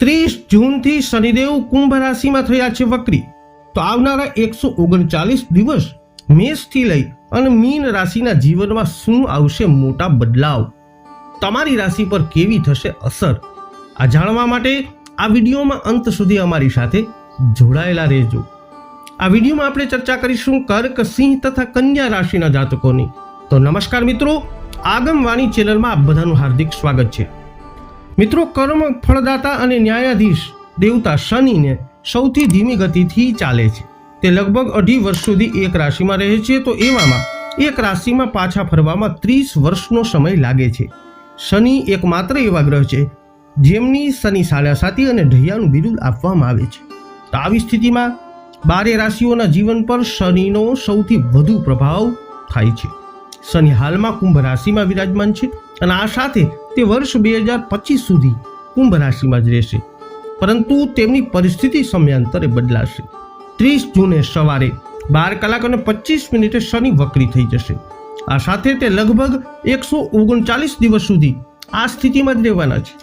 ત્રીસ જૂનથી શનિદેવ કુંભ રાશિમાં થયા છે વક્રી. તો આવનારા એકસો ઓગણચાલીસ દિવસ મેષથી લઈ અને મીન રાશિના જીવનમાં શું આવશે મોટા બદલાવ? તમારી રાશિ પર કેવી થશે અસર? આ જાણવા માટે આ વિડીયોમાં અંત સુધી અમારી સાથે જોડાયેલા રહેજો. આ વિડીયોમાં આપણે ચર્ચા કરીશું કર્ક સિંહ તથા કન્યા રાશિના જાતકોની. તો નમસ્કાર મિત્રો, આગમવાણી ચેનલમાં આપ બધાનું હાર્દિક સ્વાગત છે. મિત્રો કર્મ ફળદાતા અને ન્યાયાધીશ દેવતા શનિને સૌથી ધીમી ગતિથી ચાલે છે. તે લગભગ અઢી વર્ષ સુધી એક રાશિમાં રહે છે, તો એવામાં એક રાશિમાં પાછા ફરવામાં ત્રીસ વર્ષનો સમય લાગે છે. શનિ એકમાત્ર એવા ગ્રહ છે, જેમની શનિ સાડાસાતી અને ઢૈયાનું બિરુદ આપવામાં આવે છે. તો આવી સ્થિતિમાં બારે રાશિઓના જીવન પર શનિનો સૌથી વધુ પ્રભાવ થાય છે. શનિ હાલમાં કુંભ રાશિમાં વિરાજમાન છે અને આ સાથે તે વર્ષ બે હજાર પચીસ સુધી કુંભ રાશિમાં જ રહેશે. પરંતુ તેમની પરિસ્થિતિ સમયાંતરે બદલાશે. ત્રીસ જૂને સવારે બાર કલાક અને પચીસ મિનિટે શનિ વક્રી થઈ જશે. આ સાથે તે લગભગ એકસો ઓગણચાલીસ દિવસ સુધી આ સ્થિતિમાં જ રહેવાના છે.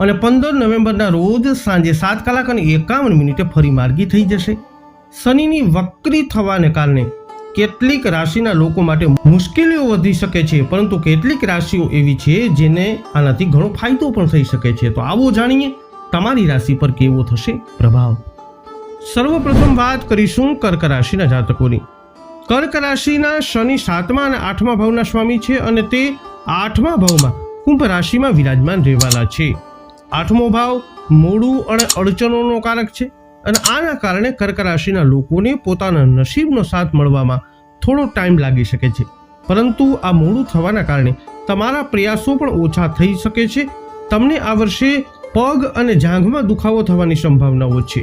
અને પંદર નવેમ્બરના રોજ સાંજે સાત કલાક અને એકાવન મિનિટે ફરી માર્ગી થઈ જશે. શનિની વક્રી થવાને કારણે કેટલીક રાશિના લોકો માટે મુશ્કેલીઓ વધી શકે છે, પરંતુ કેટલીક રાશિઓ એવી છે જેને આનાથી ઘણો ફાયદો પણ થઈ શકે છે. તો આવો જાણીએ તમારી રાશિ પર કેવો થશે પ્રભાવ. સર્વપ્રથમ વાત કરીશું કર્ક રાશિના જાતકોની. કર્ક રાશિના શનિ સાતમા અને આઠમા ભાવના સ્વામી છે અને તે આઠમા ભાવમાં કુંભ રાશિમાં વિરાજમાન રહેવાના છે. આઠમો ભાવ મોડું અને અડચણોનો કારક છે. અને આના કારણે કર્ક રાશિના લોકોને પોતાના નસીબનો સાથ મળવામાં થોડો ટાઈમ લાગી શકે છે. પરંતુ આ મોડું થવાના કારણે તમારા પ્રયાસો પણ ઓછા થઈ શકે છે. તમને આ વર્ષે પગ અને જાંઘમાં દુખાવો થવાની સંભાવનાઓ છે.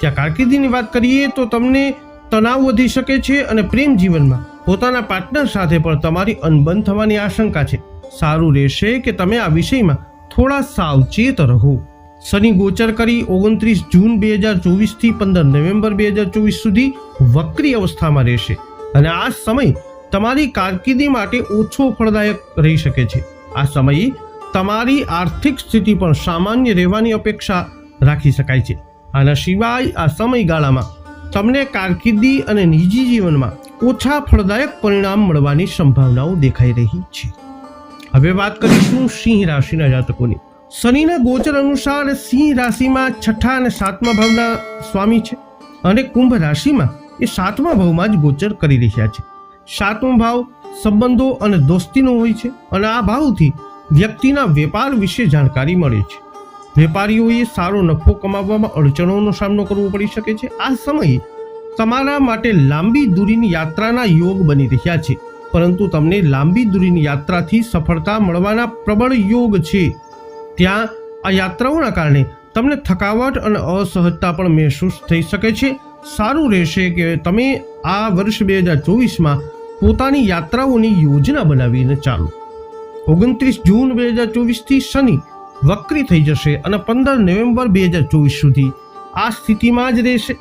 ત્યાં કારકિર્દીની વાત કરીએ તો તમને તણાવ વધી શકે છે અને પ્રેમ જીવનમાં પોતાના પાર્ટનર સાથે પણ તમારી અનબન થવાની આશંકા છે. સારું રહેશે કે તમે આ વિષયમાં થોડા સાવચેત રહો. શનિ ગોચર કરી ઓગણત્રીસ જૂન બે હજાર ચોવીસથી પંદર નવેમ્બર બે હજાર ચોવીસ સુધી વક્રી અવસ્થામાં રહેશે. અને આ સમય તમારી કારકિર્દી માટે ઓછો ફળદાયક રહી શકે છે. આ સમયે તમારી આર્થિક સ્થિતિ પણ સામાન્ય રહેવાની અપેક્ષા રાખી શકાય છે. આના સિવાય આ સમયગાળામાં તમને કારકિર્દી અને નિજી જીવનમાં ઓછા ફળદાયક પરિણામ મળવાની સંભાવનાઓ દેખાઈ રહી છે. હવે વાત કરીશું સિંહ રાશિના જાતકોની. શનિના ગોચર અનુસાર સિંહ રાશિમાં છઠ્ઠા અને સાતમા ભાવના સ્વામી છે અને કુંભ રાશિમાં એ સાતમા ભાવમાં જ ગોચર કરી રહ્યા છે. સાતમો ભાવ સંબંધો અને દોસ્તીનો હોય છે અને આ ભાવથી વ્યક્તિના વેપાર વિશે જાણકારી મળે છે. વેપારીઓએ સારો નફો કમાવવામાં અડચણોનો સામનો કરવો પડી શકે છે. આ સમયે તમારા માટે લાંબી દૂરીની યાત્રાના યોગ બની રહ્યા છે. પરંતુ તમને લાંબી દૂરીની યાત્રાથી સફળતા મળવાના પ્રબળ યોગ છે. ત્યાં આ યાત્રાઓના કારણે તમને થકાવટ અને અસહજતા પણ મહેસૂસ થઈ શકે છે. સારું રહેશે કે તમે આ વર્ષ બે હજાર ચોવીસમાં પોતાની યાત્રાઓની યોજના બનાવીને ચાલો. ઓગણત્રીસ જૂન બે હજાર ચોવીસથી શનિ વક્રી થઈ જશે અને પંદર નવેમ્બર બે હજાર ચોવીસ સુધી આ સ્થિતિમાં જ રહેશે.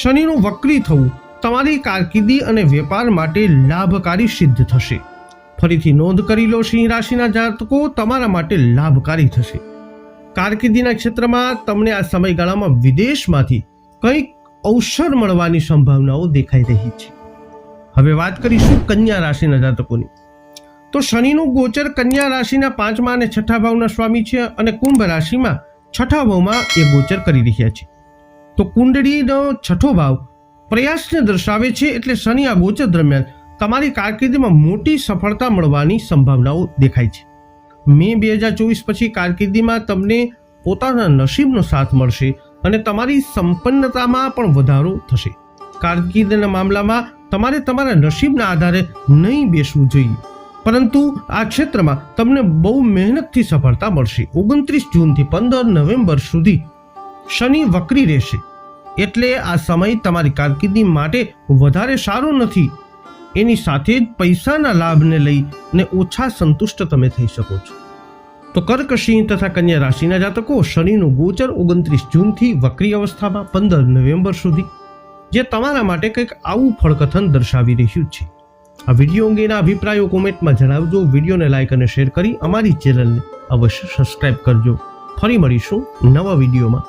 શનિનું વક્રી થવું તમારી કારકિર્દી અને વેપાર માટે લાભકારી સિદ્ધ થશે. ફરીથી નોંધ કરી લો સિંહ રાશિના જાતકો, તમારા માટે લાભકારી થશે. કારકિર્દીના ક્ષેત્રમાં તમને આ સમયગાળામાં વિદેશમાંથી કંઈક અવસર મળવાની સંભાવનાઓ દેખાઈ રહી છે. હવે વાત કરીશું કન્યા રાશિના જાતકોની. તો શનિનું ગોચર કન્યા રાશિના પાંચમા અને છઠ્ઠા ભાવના સ્વામી છે અને કુંભ રાશિમાં છઠ્ઠા ભાવમાં એ ગોચર કરી રહ્યા છે. તો કુંડળીનો છઠ્ઠો ભાવ પ્રયાસને દર્શાવે છે એટલે શનિ આ ગોચર દરમિયાન તમારી કારકિર્દીમાં મોટી સફળતા મળવાની સંભાવનાઓ દેખાય છે. મે બે હજાર ચોવીસ પછી કારકિર્દીમાં તમને પોતાના નસીબનો સાથ મળશે અને તમારી સંપન્નતામાં પણ વધારો થશે. કારકિર્દીના મામલામાં તમારે તમારા નસીબના આધારે નહીં બેસવું જોઈએ. પરંતુ આ ક્ષેત્રમાં તમને બહુ મહેનતથી સફળતા મળશે. ઓગણત્રીસ જૂનથી પંદર નવેમ્બર સુધી શનિ વક્રી રહેશે. એટલે આ સમય તમારી કારકિર્દી માટે વધારે સારો નથી. એની સાથે જ પૈસાના લાભને લઈને ઓછા સંતુષ્ટ તમે થઈ શકો છો. તો કર્ક સિંહ તથા કન્યા રાશિના જાતકો શનિનું ગોચર ઓગણત્રીસ જૂનથી વક્રી અવસ્થામાં પંદર નવેમ્બર સુધી, જે તમારા માટે કંઈક આવું ફળકથન દર્શાવી રહ્યું છે. આ વીડિયો અંગેના અભિપ્રાયો કોમેન્ટમાં જણાવજો, વિડીયોને લાઇક અને શેર કરી અમારી ચેનલને અવશ્ય સબસ્ક્રાઇબ કરજો. ફરી મળીશું નવા વિડીયોમાં.